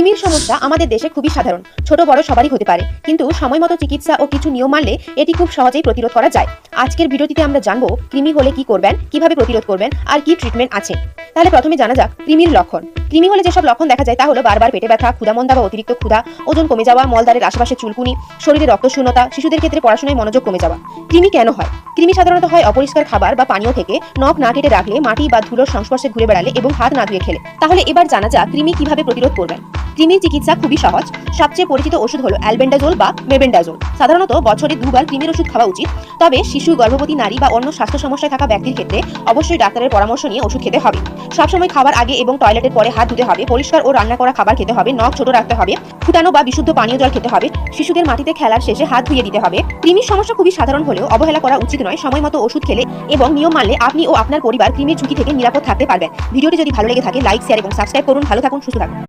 কৃমির সমস্যা আমাদের দেশে খুবই সাধারণ, ছোট বড় সবারই হতে পারে। কিন্তু সময় মতো চিকিৎসা ও কিছু নিয়ম মানলে এটি খুব সহজেই প্রতিরোধ করা যায়। আজকের ভিডিওটিতে আমরা জানব, কৃমি হলে কি করবেন, কীভাবে প্রতিরোধ করবেন, আর কি ট্রিটমেন্ট আছে। তাহলে প্রথমে জানা যাক কৃমির লক্ষণ। কৃমি হলে যেসব লক্ষণ দেখা যায় তা হলো বারবার পেটে ব্যথা ক্ষুধামন্দা বা অতিরিক্ত ক্ষুধা, ওজন কমে যাওয়া মলদারের আশেপাশে চুলকুনি, শরীরে রক্তশূন্যতা, শিশুদের ক্ষেত্রে পড়াশোনায় মনোযোগ কমে যাওয়া। কৃমি কেন হয়? কৃমি সাধারণত হয় অপরিষ্কার খাবার বা পানীয় থেকে নখ না কেটে রাখলে মাটি বা ধুলোর সংস্পর্শে ঘুরে বেড়ালে এবং হাত না ধুয়ে খেলে। তাহলে এবার জানা যাক কৃমি কীভাবে প্রতিরোধ করবেন। কৃমির চিকিৎসা খুবই সহজ। সবচেয়ে পরিচিত ওষুধ হলো অ্যালবেন্ডাজোল বা মেবেন্ডাজোল। সাধারণত বছরে দুবার কৃমির ওষুধ খাওয়া উচিত। তবে শিশু, গর্ভবতী নারী বা অন্য স্বাস্থ্য সমস্যায় থাকা ব্যক্তির ক্ষেত্রে অবশ্যই ডাক্তারের পরামর্শ নিয়ে ওষুধ খেতে হবে। সবসময় খাবার আগে এবং টয়লেটের পরে হাত ধুতে হবে, পরিষ্কার ও রান্না করা খাবার খেতে হবে, নখ ছোট রাখতে হবে, ফুটানো বা বিশুদ্ধ পানীয় জল খেতে হবে, শিশুদের মাটিতে খেলার শেষে হাত ধুয়ে দিতে হবে। কৃমির সমস্যা খুবই সাধারণ হলেও অবহেলা করা উচিত নয়, সময় মতো ওষুধ খেলে এবং নিয়ম মানলে আপনি ও আপনার পরিবার কৃমির ঝুঁকি থেকে নিরাপদ থাকতে পারবেন। ভিডিওটি যদি ভালো লেগে থাকে, লাইক, শেয়ার এবং সাবস্ক্রাইব করুন। ভালো থাকুন, সুস্থ থাকুন।